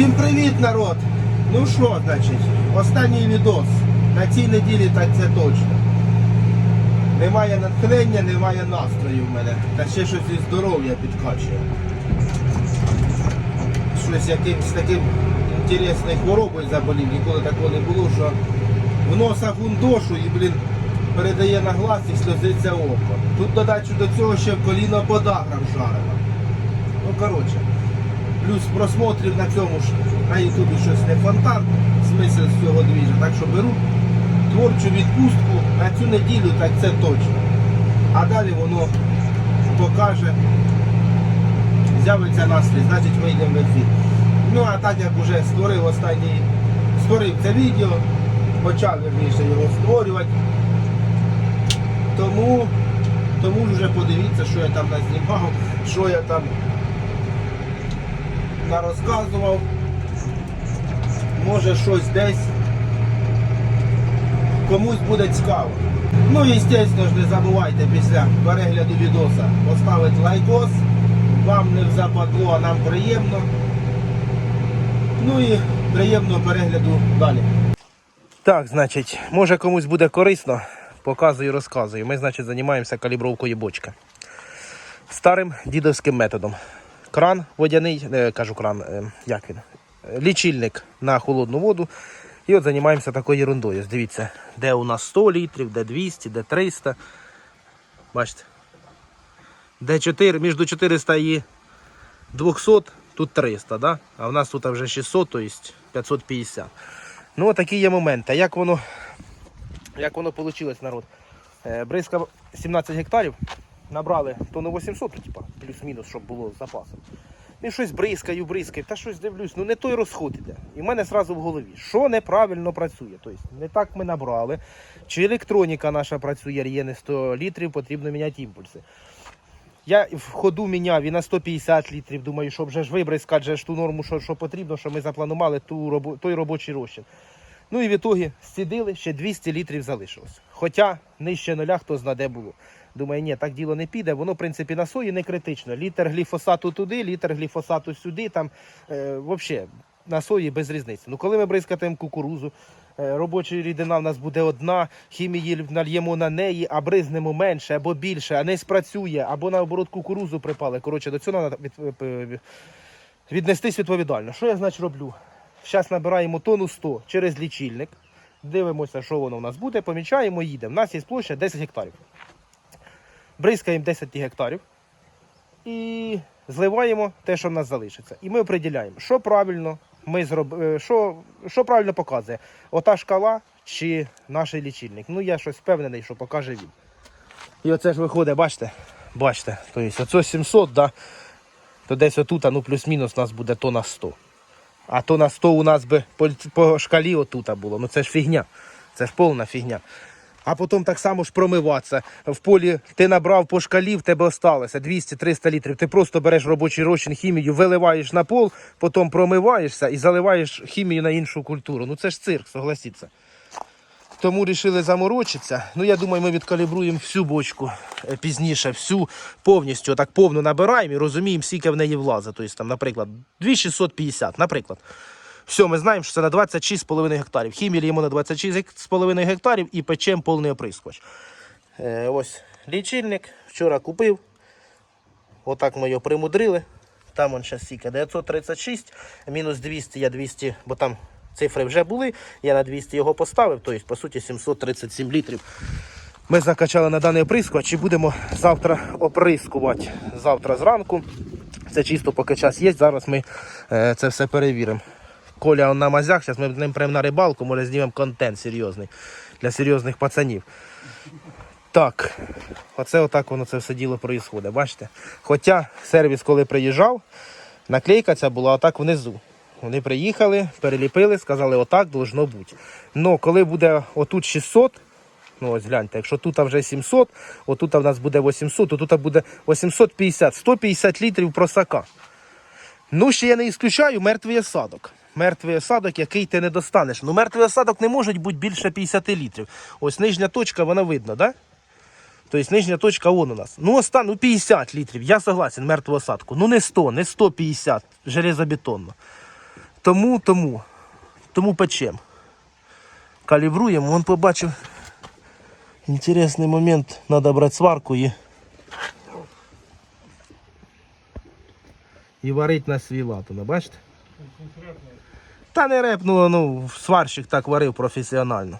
Всім привіт, народ! Ну що, значить, останній відос. На цій неділі так це точно. Немає натхнення, немає настрою в мене. Та ще щось і здоров'я підкачує. Щось якимось таким інтересною хворобою заболів, ніколи такого не було, що в носа гундошу і, блін, передає на глаз і сльозиться око. Тут додачу до цього ще коліно подагра вжарено. Ну, коротше, плюс просмотрів на цьому ж на Ютубі щось не фонтан, смисл з цього двіжа. Так що беру творчу відпустку на цю неділю, так це точно. А далі воно покаже, з'явиться наслід, значить вийдемо в ефір. Ну а так як вже створив останній, створив це відео, почав верніше його створювати. Тому, тому вже подивіться, що я там назнімав, що я там нарозказував. Може щось десь комусь буде цікаво. Ну і звісно ж не забувайте після перегляду відоса поставити лайкос. Вам не западло, а нам приємно. Ну і приємного перегляду далі. Так, значить, може комусь буде корисно, показую, розказую. Ми, значить, займаємося калібровкою бочки. Старим дідовським методом. Кран водяний, е, кажу кран, е, як він? Лічильник на холодну воду. І от займаємося такою ерундою. Дивіться, де у нас 100 літрів, де 200, де 300. Бачите? Де 4, між 400 і 200, тут 300, да? а в нас тут вже 600, тобто 550. Ну, такі є моменти. Як воно, як воно вийшло, народ? Е, Бризка 17 гектарів, набрали тонну 800, типа, плюс-мінус, щоб було з запасом. І щось бризкаю, бризкаю, та щось дивлюсь, ну не той розход іде. І в мене одразу в голові, що неправильно працює. Тобто не так ми набрали. Чи електроніка наша працює, є не 100 літрів, потрібно міняти імпульси. Я в ходу міняв і на 150 літрів, думаю, щоб вже ж вибризкати же ж ту норму, що, що потрібно, що ми запланували ту, той робочий розчин. Ну і в ітогі зцідили, ще 200 літрів залишилось. Хоча нижче нуля хто зна де було. Думаю, ні, так діло не піде. Воно, в принципі, на сої не критично. Літр гліфосату туди, літр гліфосату сюди, там е, взагалі на сої без різниці. Ну коли ми бризкатимемо кукурузу, е, робоча рідина в нас буде одна, хімії нальємо на неї, а бризнемо менше або більше, а не спрацює, або наоборот кукурузу припали. Коротше, до цього треба від, віднестись відповідально. Що я, значить, роблю? Зараз набираємо тонну 100 через лічильник. Дивимося, що воно у нас буде, помічаємо, їдемо. У нас є площа 10 гектарів. Бризкаємо 10 гектарів і зливаємо те, що в нас залишиться. І ми определяємо, що правильно ми зроб... е, що, що правильно показує. Ота шкала чи наш лічильник. Ну я щось впевнений, що покаже він. І оце ж виходить, бачите? Бачите, тобто оце 700, да? то десь отут, ну плюс-мінус у нас буде тонна 100. А то на 100 у нас би по, по шкалі отут було. Ну це ж фігня. Це ж повна фігня. А потім так само ж промиватися. В полі ти набрав по шкалі, в тебе осталося 200-300 літрів. Ти просто береш робочий розчин хімію, виливаєш на пол, потім промиваєшся і заливаєш хімію на іншу культуру. Ну це ж цирк, согласіться. Тому вирішили заморочитися. Ну, я думаю, ми відкалібруємо всю бочку е, пізніше, всю повністю так повну набираємо і розуміємо, скільки в неї влазить. Тобто, там, наприклад, 2650, наприклад. Все, ми знаємо, що це на 26,5 гектарів. Хімія йому на 26,5 гектарів і печемо повний оприскувач. Е, ось лічильник. Вчора купив. Отак ми його примудрили. Там он зараз сіка 936, мінус 200, я 200, бо там цифри вже були. Я на 200 його поставив, тобто, по суті, 737 літрів. Ми закачали на даний оприскувач і будемо завтра оприскувати. Завтра зранку. Це чисто поки час є. Зараз ми е, це все перевіримо. Коля на мазях, зараз ми з ним прямо на рибалку, може знімемо контент серйозний для серйозних пацанів. Так, оце отак воно це все діло проїсходить, бачите? Хоча сервіс, коли приїжджав, наклейка ця була отак внизу. Вони приїхали, переліпили, сказали, отак должно бути. Ну, коли буде отут 600, ну ось гляньте, якщо тут вже 700, отут в нас буде 800, то тут буде 850, 150 літрів просака. Ну, ще я не ісключаю мертвий осадок. Мертвий осадок, який ти не достанеш. Ну, мертвий осадок не може бути більше 50 літрів. Ось нижня точка, вона видно? Да? Тобто нижня точка вон у нас. Ну, остан, ну 50 літрів. Я согласен, мертву осадку. Ну не 100, не 150, железобетонно. Тому, тому, тому печем. Калібруємо, він побачив. Інтересний момент, треба брати сварку і. І варить на свій лад, бачите? Та не репнуло, ну, сварщик так варив професіонально.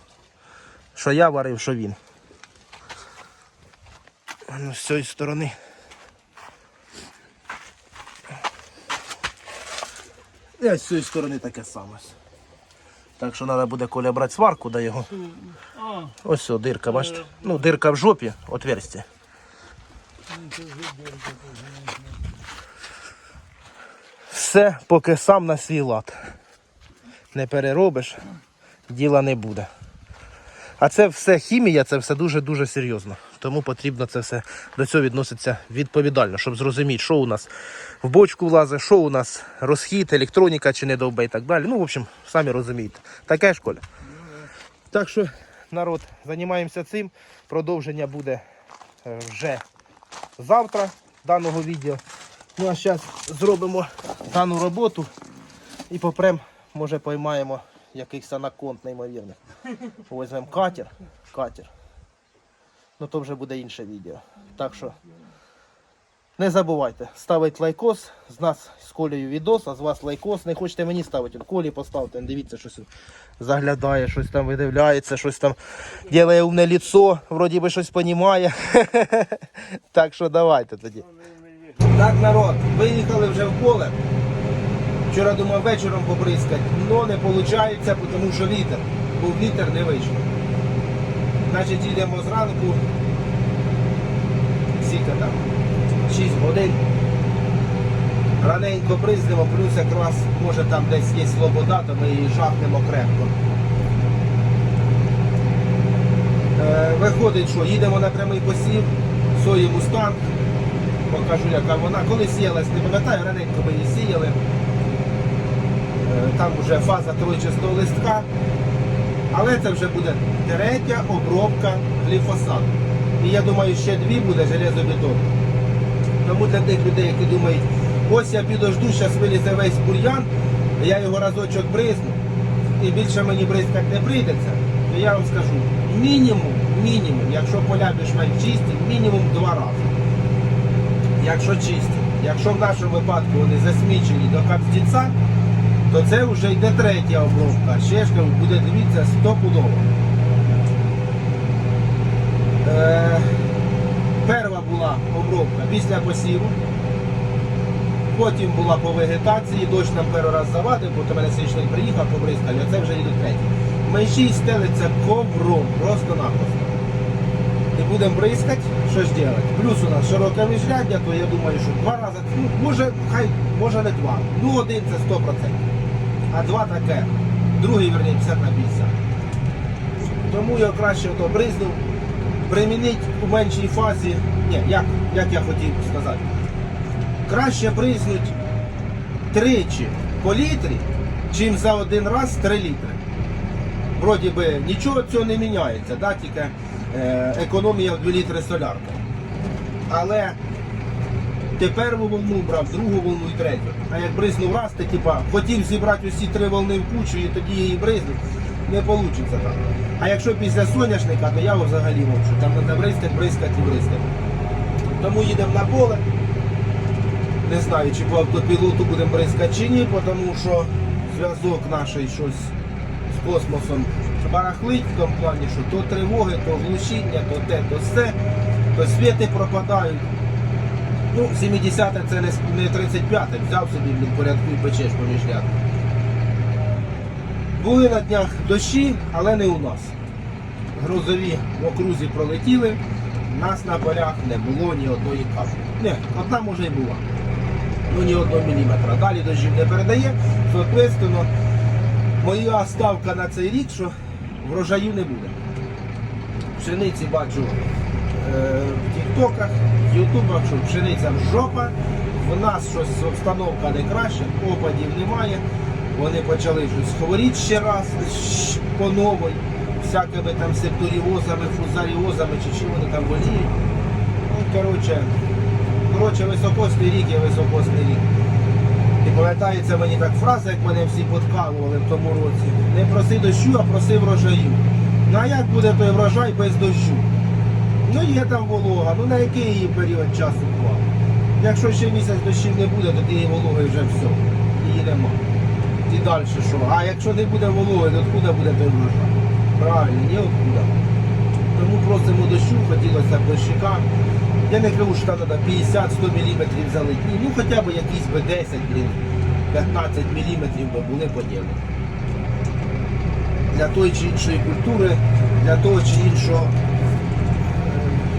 Що я варив, що він. Ну, з цієї сторони. Ось з цієї сторони таке саме. Так що треба буде Коля брати сварку, да його. Ось все, дирка, бачите? Ну, дирка в жопі, отверстие. Все, поки сам на свій лад. Не переробиш, діла не буде. А це все хімія, це все дуже-дуже серйозно. Тому потрібно це все до цього відноситься відповідально, щоб зрозуміти, що у нас в бочку влазить, що у нас розхід, електроніка чи не довбе і так далі. Ну, в общем, самі розумієте. Таке ж, Коля. Так що, народ, займаємося цим. Продовження буде е, вже завтра даного відео. Ну а зараз зробимо дану роботу і попрем, може поймаємо якийсь анаконд неймовірний. Візьмемо катер. Катер. Ну то вже буде інше відео. Так що не забувайте, ставити лайкос. З нас з Колею відос, а з вас лайкос. Не хочете мені ставити, Колі поставте, дивіться, щось заглядає, щось там видивляється, щось там робить умне ліцо, вроді би щось понімає. Так що давайте тоді. Так, народ, виїхали вже в поле. Вчора думав вечором побризкати, але не виходить, тому що вітер. Був вітер, не вийшло. Значить, їдемо зранку. Скільки там? 6 годин. Раненько бризнемо, плюс якраз може там десь є слобода, то ми її жахнемо крепко. Е, виходить, що їдемо на прямий посів, сої мустанг. Покажу, яка вона. Коли сіялась, не пам'ятаю, раненько ми її сіяли. Там вже фаза тройчастого листка. Але це вже буде третя обробка гліфосату. І я думаю, ще дві буде железобетон. Тому для тих людей, які думають, ось я підожду, зараз вилізе весь бур'ян, я його разочок бризну, і більше мені бризкати не прийдеться, то я вам скажу, мінімум, мінімум, якщо поля більш-менш чисті, мінімум два рази. Якщо чисті. Якщо в нашому випадку вони засмічені до капстіця, то це вже йде третя обробка. Ще ж кажу, буде дивіться стопудово. Е, перша була обробка після посіву. Потім була по вегетації, дощ нам перший раз завадив, бо мене свічник приїхав, побризкали, а це вже йде третій. Межі стелиться ковром, просто-напросто. І будемо бризкати, що ж робити. Плюс у нас широке міжряддя, то я думаю, що два рази, ну, може, хай, може не два. Ну один це 100%. А два таке. Другий, верні, 50 на 50. Тому я краще то бризнув. Примінить у меншій фазі. Ні, як, як я хотів сказати. Краще бризнуть тричі по літрі, чим за один раз 3 літри. Вроді би нічого цього не міняється, да? тільки е, економія в 2 літри солярки. Але ти першу волну брав, другу волну і третю. А як бризнув раз, ти типа хотів зібрати усі три волни в кучу і тоді її бризнуть, не вийде так. А якщо після соняшника, то я взагалі мовчу. Там треба бризкати, бризкати і бризкати. Тому їдемо на поле. Не знаю, чи по автопілоту будемо бризкати чи ні, тому що зв'язок наш щось з космосом барахлить в тому плані, що то тривоги, то глушіння, то те, то все, то світи пропадають. Ну, 70-те це не, с- не 35 взяв собі блін, порядку і печеш поміж ряд. Були на днях дощі, але не у нас. Грузові в окрузі пролетіли, нас на полях не було ні одної каплі. Не, одна може і була. Ну ні одного міліметра. Далі дощів не передає. Соответственно, моя ставка на цей рік, що врожаю не буде. Пшениці бачу в тіктоках, в ютубах, що пшениця жопа. В нас щось обстановка не краще, опадів немає. Вони почали щось хворіти ще раз по новій, всякими там септоріозами, фузаріозами чи чим вони там боліють. Ну, коротше, коротше, високосний рік є високосний рік. І пам'ятається мені так фраза, як мене всі подкалували в тому році. Не проси дощу, а проси врожаю. Ну а як буде той врожай без дощу? Ну є там волога, ну на який її період часу два? Якщо ще місяць дощів не буде, то тієї вологи вже все. Її нема. І далі що? А якщо не буде вологи, то откуда буде той врожай? Правильно, ні откуда. Тому просимо дощу, хотілося б дощика. Я не кажу, що треба 50-100 мм залити. Ну хоча б якісь би 10, блін, 15 мм би були поділи. Для тої чи іншої культури, для того чи іншого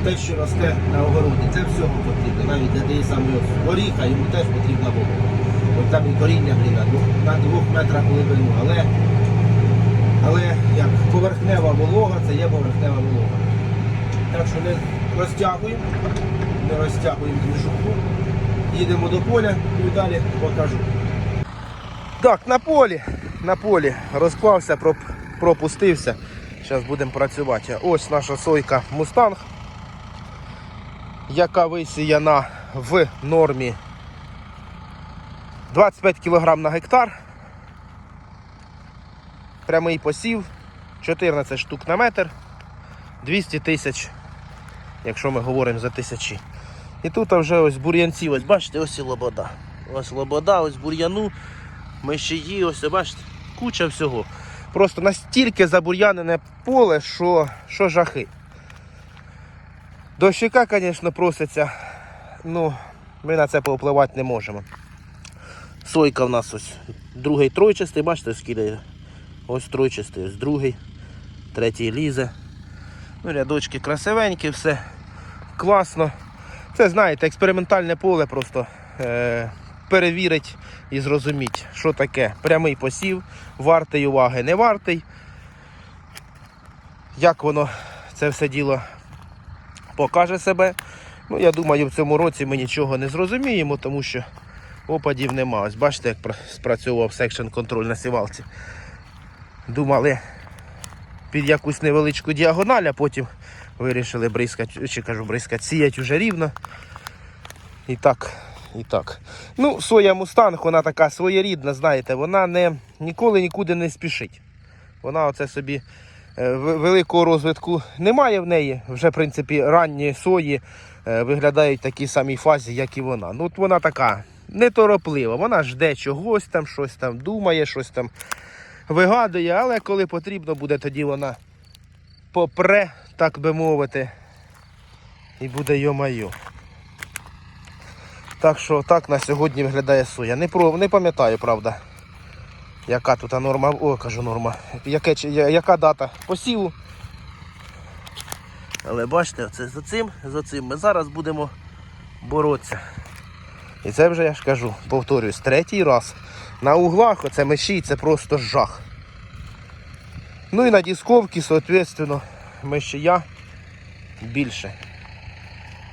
те, що росте на огороді. Це всього потрібно. Навіть для тієї самої горіха йому теж потрібна волога. От там і коріння блін, на двох, метрах глибину. Але, але як поверхнева волога, це є поверхнева волога. Так що не розтягуємо, не розтягуємо движуху. Їдемо до поля і далі покажу. Так, на полі, на полі розклався, пропустився. Зараз будемо працювати. Ось наша сойка Мустанг, яка висіяна в нормі 25 кг на гектар. Прямий посів, 14 штук на метр, 200 тисяч, якщо ми говоримо за тисячі. І тут вже ось бур'янці, ось бачите, ось і лобода. Ось лобода, ось бур'яну, мишії, ось бачите, куча всього. Просто настільки забур'янене поле, що, що жахи. Дощика, звісно, проситься. Ну, ми на це повпливати не можемо. Сойка в нас ось другий тройчастий, бачите, скільки ось тройчастий, ось другий, третій лізе. Ну, рядочки красивенькі, все класно. Це, знаєте, експериментальне поле просто е, перевірить і зрозуміть, що таке прямий посів, вартий уваги, не вартий. Як воно це все діло покаже себе. Ну, я думаю, в цьому році ми нічого не зрозуміємо, тому що опадів нема. Ось бачите, як пра- спрацьовував секшн контроль на сівалці. Думали під якусь невеличку діагональ, а потім вирішили бризкати, чи кажу, бризкати, сіять уже рівно. І так, і так. Ну, соя мустанг, вона така своєрідна, знаєте, вона не, ніколи нікуди не спішить. Вона оце собі великого розвитку немає в неї. Вже, в принципі, ранні сої е, виглядають в такій самій фазі, як і вона. Ну, от вона така нетороплива, вона жде чогось там, щось там думає, щось там вигадує, але коли потрібно буде, тоді вона попре, так би мовити, і буде йо-майо. Так що так на сьогодні виглядає соя. Не, не пам'ятаю, правда, яка тут норма, о, кажу норма, яке, яка дата посіву. Але бачите, це за цим, за цим ми зараз будемо боротися. І це вже я ж кажу, повторюсь, третій раз. На углах оце меші, це просто жах. Ну і на дисковці, соответственно, мещія більше.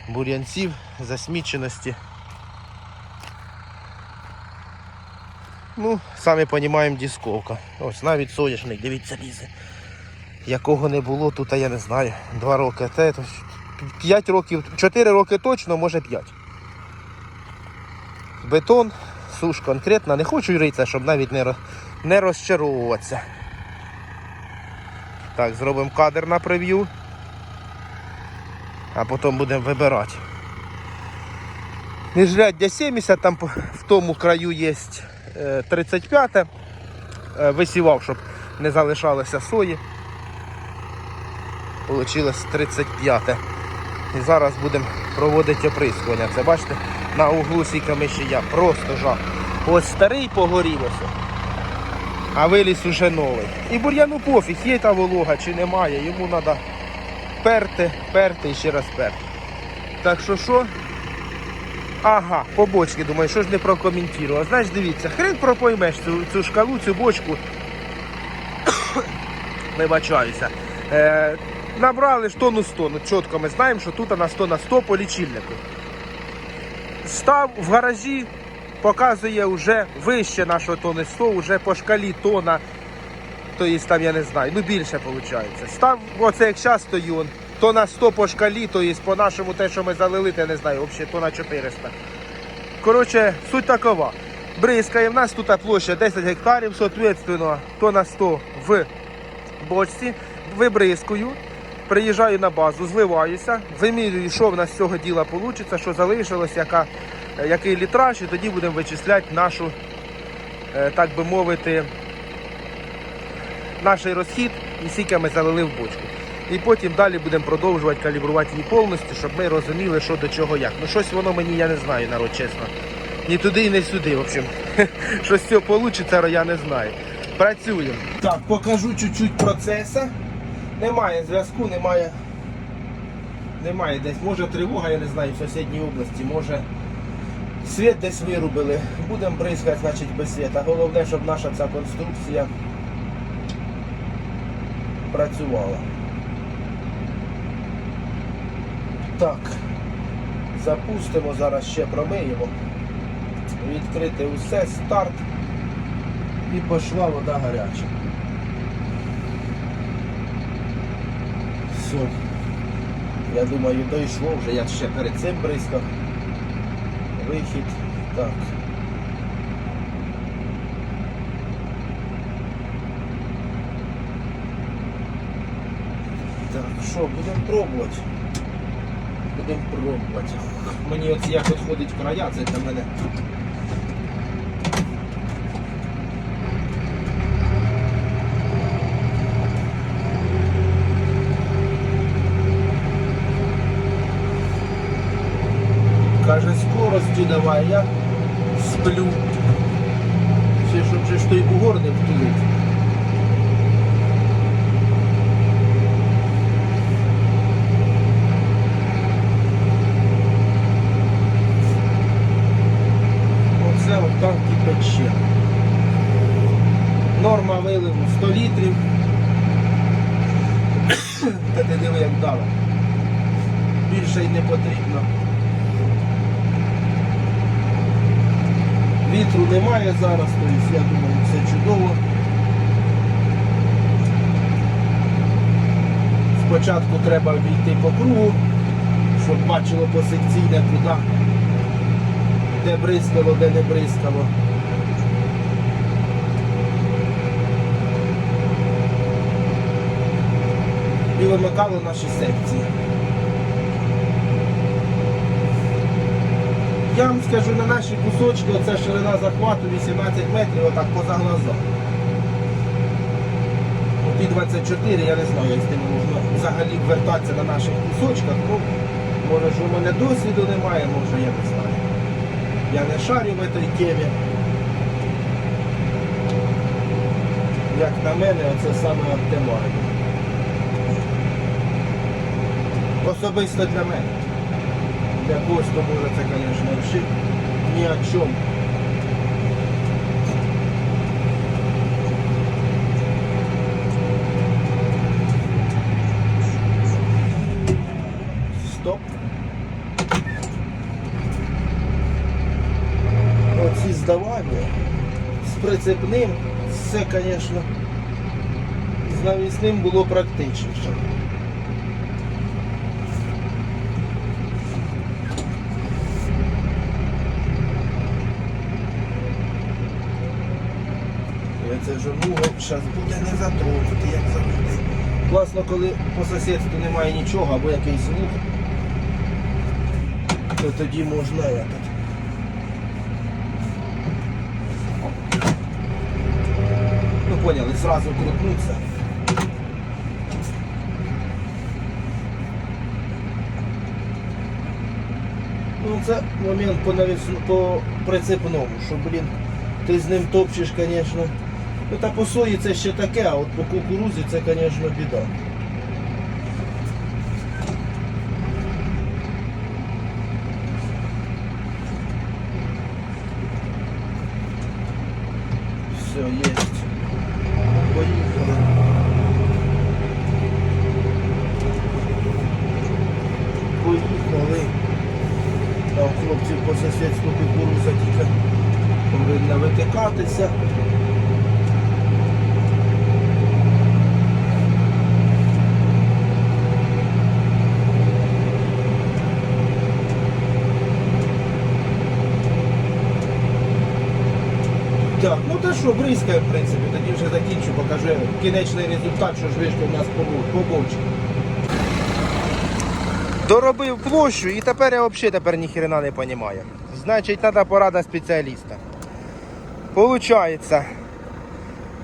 Бур'янців, засміченості. Ну, самі розуміємо, дисковка. Ось навіть соняшник, дивіться, лізе. Якого не було тут, а я не знаю. Два роки. Ж п'ять років, чотири роки точно, може п'ять. Бетон, суш конкретна. Не хочу ритися, щоб навіть не, не розчаровуватися. Так, зробимо кадр на прев'ю. А потім будемо вибирати. Міжряддя 70, там в тому краю є 35. Е, Висівав, щоб не залишалося сої. Получилось 35. І зараз будемо проводити оприскування. Це бачите, на углу сіками ще я. Просто жах. Ось старий погорів ось. А виліз уже новий. І бур'яну пофіг, є та волога чи немає. Йому треба перти, перти і ще раз перти. Так що що? Ага, по бочці, думаю, що ж не прокоментував. Знаєш, дивіться, хрен пропоймеш цю, цю шкалу, цю бочку. Вибачаюся. Е, набрали ж тонну 100, ну чітко ми знаємо, що тут на 100 на 100 по лічильнику. Став в гаражі, показує вже вище нашого тони 100, вже по шкалі тона. Тобто там я не знаю, ну більше виходить. Став, оце як зараз стою, то на 100 по шкалі, тобто по нашому те, що ми залили, то я не знаю, взагалі то на 400. Коротше, суть такова. бризкає. В нас тут площа 10 гектарів, соответственно, то на 100 в бочці. Вибризкую, приїжджаю на базу, зливаюся, вимірюю, що в нас з цього діла вийде, що залишилось, яка, який літраж, і тоді будемо вичисляти нашу, е, так би мовити, наш розхід і скільки ми залили в бочку. І потім далі будемо продовжувати калібрувати її повністю, щоб ми розуміли, що до чого як. Ну щось воно мені, я не знаю, народ, чесно. Ні туди і не сюди, в общем. Що з цього вийде, я не знаю. Працюємо. Так, покажу чуть-чуть процесу. Немає зв'язку, немає. Немає десь. Може тривога, я не знаю, в сусідній області, може світ десь вирубили. Будемо бризкати, значить, без світа. Головне, щоб наша ця конструкція працювала. Так, запустимо, зараз ще промиємо. Відкрити усе, старт і пішла вода гаряча. Все. Я думаю, дійшло вже, я ще перед цим бризкав. Вихід. Так. Так, що, будемо пробувати. Будемо пробувати. Мені от як от ходить края, це для мене. Каже, скоростю давай, я сплю. Ще щоб же ж той бугор не. Оце отак і пече. Норма виливу 100 літрів. Та ти диви, як дала. Більше й не потрібно. Вітру немає зараз, тобто я думаю, все чудово. Спочатку треба війти по кругу, щоб бачило посекційне куди, де бризкало, де не бризкало. І вимикало наші секції. Я вам скажу, на наші кусочки оця ширина захвату 18 метрів, отак поза глаза. Ті 24, я не знаю, як з тим можна взагалі вертатися на наших кусочках. Ну, може ж у мене досвіду немає, може я не знаю. Я не шарю в цій темі. Як на мене, оце саме оптимально. Особисто для мене. Для когось, то може це, звісно, взагалі ні о чому. Стоп. Оці здавання з прицепним, це, звісно, з навісним було практичніше. Це журнуло зараз буде не затронути, як завжди. Класно, коли по сусідству немає нічого або якийсь звук, то тоді можна этот. Ну поняли, зразу крутнуться. Ну це момент по, навіс- по прицепному, що, блін, ти з ним топчеш, звісно. Ну та по сої це ще таке, а от по кукурузі це, звісно, біда. Все, есть. Поїхали. Поїхали. Там хлопці по сусідству кукуруза тільки повинна витикатися. Побризкаю, в принципі, тоді вже закінчу, покажу кінечний результат, що ж вийшло у нас по бу- по бочці. Доробив площу і тепер я взагалі тепер ніхрена не розумію. Значить, треба порада спеціаліста. Получається.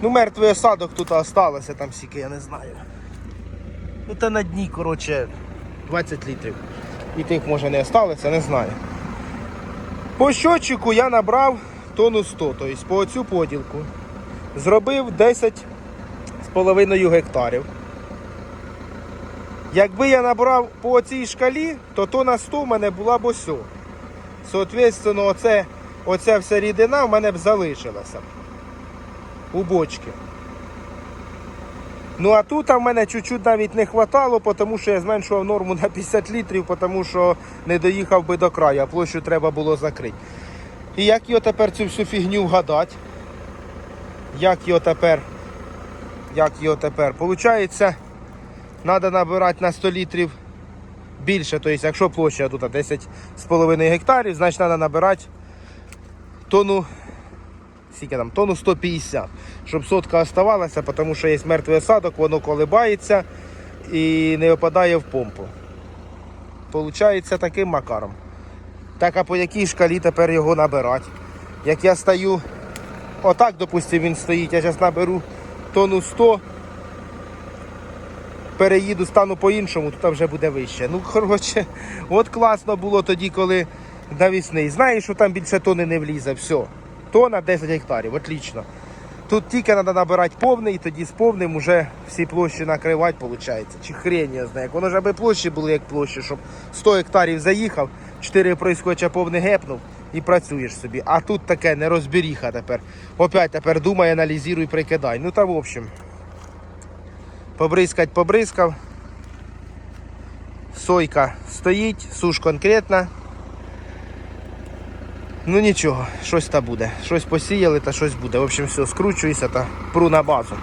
Ну, мертвий осадок тут осталося, там скільки, я не знаю. Ну та на дні, коротше, 20 літрів. І тих може не осталося, не знаю. По щотчику я набрав тонну 100, тобто по цю поділку. Зробив 10 з половиною гектарів. Якби я набрав по цій шкалі, то тонна 100 в мене була б ось. Соответственно, оце, оця вся рідина в мене б залишилася у бочці. Ну а тут в мене чуть-чуть навіть не хватало, тому що я зменшував норму на 50 літрів, тому що не доїхав би до краю, а площу треба було закрити. І як його тепер цю всю фігню вгадати? Як його тепер? Як його тепер? Получається, треба набирати на 100 літрів більше. Тобто, якщо площа тут 10,5 гектарів, значить треба набирати тонну скільки там, тонну 150, щоб сотка оставалася, тому що є мертвий осадок, воно колибається і не опадає в помпу. Получається таким макаром. Так, а по якій шкалі тепер його набирати? Як я стою, отак, допустимо, він стоїть, я зараз наберу тонну 100, переїду, стану по-іншому, тут вже буде вище. Ну, коротше, от класно було тоді, коли навісний. Знаєш, що там більше тони не влізе, все. Тона 10 гектарів, отлично. Тут тільки треба набирати повний, і тоді з повним вже всі площі накривати, виходить. Чи хрень я знаю. Воно ж аби площі були як площі, щоб 100 гектарів заїхав, 4 проїскоча повний гепнув і працюєш собі. А тут таке нерозберіха тепер. Опять тепер думай, аналізуй, прикидай. Ну та в общем. Побризкать побризкав. Сойка стоїть, суш конкретна. Ну нічого, щось та буде. Щось посіяли та щось буде. В общем, все, скручуюся та пру на базу.